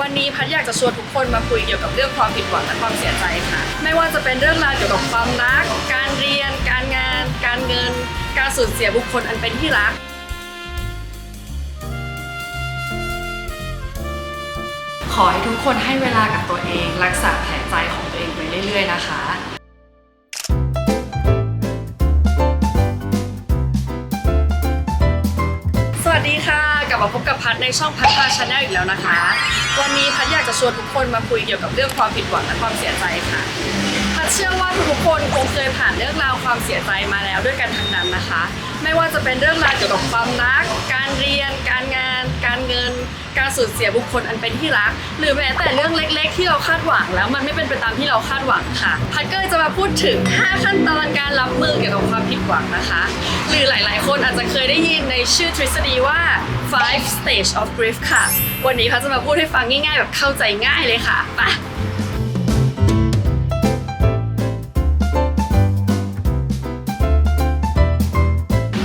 วันนี้พัดอยากจะชวนทุกคนมาคุยเกี่ยวกับเรื่องความผิดหวังและความเสียใจค่ะ ไม่ว่าจะเป็นเรื่องราวเกี่ยวกับความรัก การเรียน การงาน การเงิน การสูญเสียบุคคลอันเป็นที่รัก ขอให้ทุกคนให้เวลากับตัวเอง รักษาแผลใจของตัวเองไปเรื่อย ๆ นะคะ บมาพบกับพัดในช่องพัดพาชาแนลอีกแล้วนะคะ วันนี้พัดอยากจะชวนทุกคนมาคุยเกี่ยวกับเรื่องความผิดหวังและความเสียใจค่ะพัดเชื่อว่าทุกคนคงเคยผ่านเรื่องราวความเสียใจมาแล้วด้วยกันทั้งนั้นนะคะ ไม่ว่าจะเป็นเรื่องราวเกี่ยวกับความรัก การเรียน การงาน การเงิน การสูญเสียบุคคลอันเป็นที่รัก หรือแม้แต่เรื่องเล็ก ๆ ที่เราคาดหวังแล้วมันไม่เป็นไปตามที่เราคาดหวังค่ะ พัดก็จะมาพูดถึง 5 ขั้นตอนการรับมือเกี่ยวกับความผิดหวังนะคะ หรือหลาย ๆ คนอาจจะเคยได้ยินในชื่อทฤษฎีว่า five stage of grief ค่ะ วันนี้พัดจะมาพูดให้ฟังง่ายๆ แบบเข้าใจง่ายเลยค่ะไป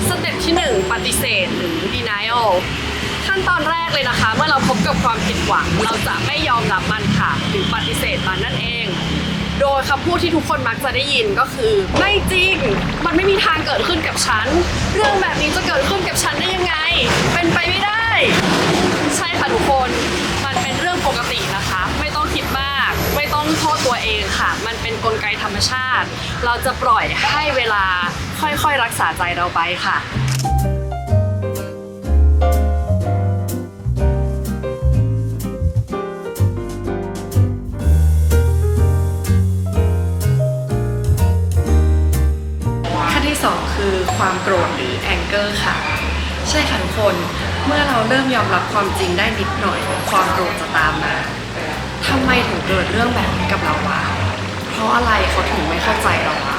สเต็ปที่ 1 ปฏิเสธหรือ denial ขั้นตอนแรกเลยนะคะ เมื่อเราพบกับความผิดหวัง เราจะไม่ยอมรับมันค่ะ หรือปฏิเสธมันนั่นเอง โดยคำพูดที่ทุกคนมักจะได้ยินก็คือ ไม่จริง มันไม่มีทางเกิดขึ้นกับฉัน เรื่องแบบนี้จะเกิดขึ้นกับฉันได้ยังไง เป็นไปไม่ได้ ใช่ค่ะทุกคน มันเป็นเรื่องปกตินะคะ ไม่ต้องคิดมาก ไม่ ต้องโทษตัวเองค่ะ มันเป็นกลไกธรรมชาติ เราจะปล่อยให้เวลาค่อยๆรักษาใจเราไปค่ะขั้นที่2คือความโกรธหรือ anger ค่ะ ใช่ค่ะทุกคน เมื่อเราเริ่มยอมรับความจริงได้นิดหน่อย ความโกรธจะตามมา ทำไมถึงเกิดเรื่องแบบนี้กับเราวะเพราะอะไรเขาถึงไม่เข้าใจเราวะ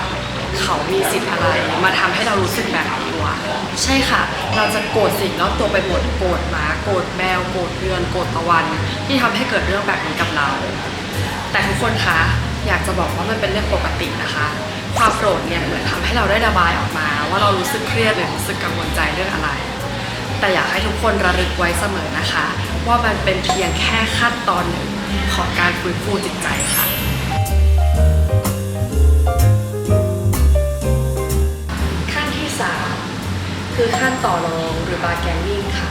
เขามีสิทธิ์อะไรมาทำให้เรารู้สึกแบบนี้วะใช่ค่ะ เราจะโกรธสิ่งรอบตัวไปหมดโกรธหมาโกรธแมวโกรธเดือนโกรธตะวัน ที่ทำให้เกิดเรื่องแบบนี้กับเรา แต่ทุกคนคะ อยากจะบอกว่ามันเป็นเรื่องปกตินะคะ ความโกรธเนี่ยเหมือนทำให้เราได้ระบายออกมา ว่าเรารู้สึกเครียดหรือรู้สึกกังวลใจเรื่องอะไร แต่อยากให้ทุกคนระลึกไว้เสมอนะคะ ว่ามันเป็นเพียงแค่ขั้นตอนหนึ่งของการฟื้นฟูจิตใจค่ะขั้นที่ 3 คือขั้นต่อรองหรือบาแกนนิ่งค่ะ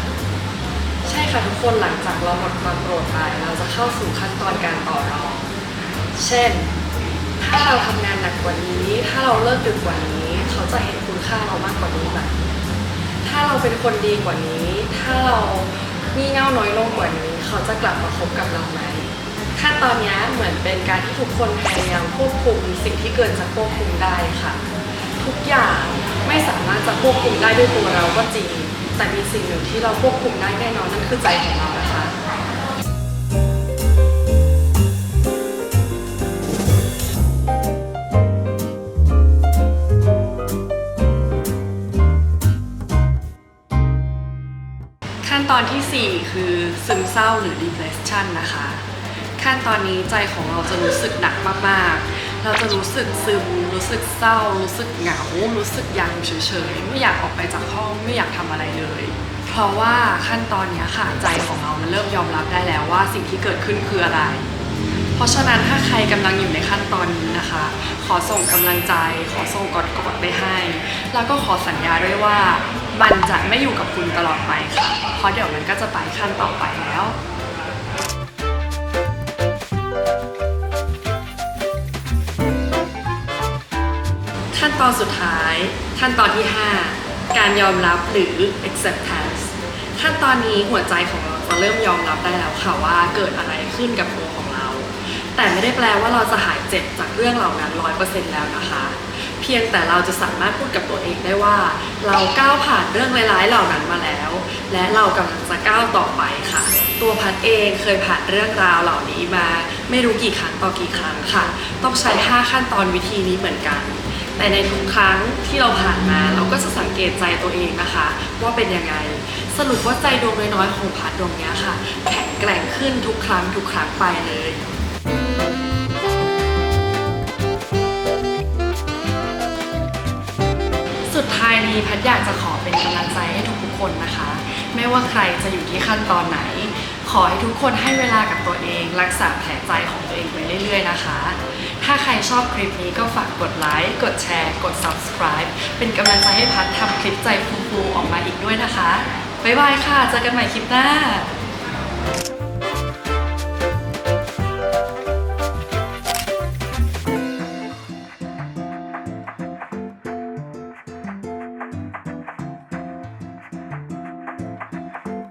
ใช่ค่ะทุกคนหลังจากเราหมดความโกรธไปเราจะเข้าสู่ขั้นตอนการต่อรอง เช่น ถ้าเราทำงานหนักกว่านี้ ถ้าเราเลิกดึกกว่านี้ เขาจะเห็นคุณค่าเรามากกว่านี้ไหม เป็นคนดีกว่านี้ ถ้าเรางี่เง่าน้อยลงกว่านี้ เขาจะกลับมาคบกับเราไหมขั้นตอนนี้เหมือนเป็นการที่ทุกคนพยายามควบคุมสิ่งที่เกินจะควบคุมได้ค่ะ ทุกอย่างไม่สามารถจะควบคุมได้ด้วยตัวเราก็จริง แต่มีสิ่งหนึ่งที่เราควบคุมได้แน่นอนนั่นคือใจของเรานะคะ ขั้นตอนทีสี่ 4 คือซึมเศร้าหรือ depression นะคะ ขั้นตอนนี้ใจของเราจะรู้สึกหนักมากๆ เราจะรู้สึกซึม รู้สึกเศร้า รู้สึกเหงา รู้สึกอยากอยู่เฉยๆ ไม่อยากออกไปจากห้อง ไม่อยากทำอะไรเลย เพราะว่าขั้นตอนนี้ค่ะใจของเรา มันเริ่มยอมรับได้แล้วว่าสิ่งที่เกิดขึ้นคืออะไร เพราะฉะนั้นถ้าใครกำลังอยู่ในขั้นตอนนี้นะคะ ขอส่งกำลังใจ ขอส่งกอดกอดไปให้ แล้วก็ขอสัญญาด้วยว่า มันจะไม่อยู่กับคุณตลอดไปค่ะ เพราะเดี๋ยวมันก็จะไปขั้นต่อไปแล้ว ขั้นตอนสุดท้าย ขั้นตอนที่ 5 การยอมรับหรือ acceptance ขั้นตอนนี้หัวใจของเราจะเริ่มยอมรับได้แล้วค่ะว่าเกิดอะไรขึ้นกับตัวของเรา แต่ไม่ได้แปลว่าเราจะหายเจ็บจากเรื่องเหล่านั้นร้อยเปอร์เซ็นต์แล้วนะคะ เพียงแต่เราจะสามารถพูดกับตัวเองได้ว่า เราก้าวผ่านเรื่องร้ายๆเหล่านั้นมาแล้ว และเรากำลังจะก้าวต่อไปค่ะ ตัวพัดเองเคยผ่านเรื่องราวเหล่านี้มา ไม่รู้กี่ครั้งต่อกี่ครั้งค่ะ ต้องใช้ 5 ขั้นตอนวิธีนี้เหมือนกัน แต่ในทุกครั้งที่เราผ่านมาเราก็จะสังเกตใจตัวเองนะคะ ว่าเป็นยังไง สรุปว่าใจดวงน้อยๆของพัดดวงนี้ค่ะแข็งแกร่งขึ้นทุกครั้งทุกครั้งไปเลย นี้พัดอยากจะขอเป็นกำลังใจให้ทุกๆคนนะคะ ไม่ว่าใครจะอยู่ที่ขั้นตอนไหน ขอให้ทุกคนให้เวลากับตัวเอง รักษาแผลใจของตัวเองไปเรื่อย ๆ นะคะ ถ้าใครชอบคลิปนี้ก็ฝากกดไลค์กดแชร์ กด subscribe เป็นกำลังใจให้พัดทำคลิปใจฟูๆออกมาอีกด้วยนะคะบ๊ายบายค่ะเจอกันใหม่คลิปหน้า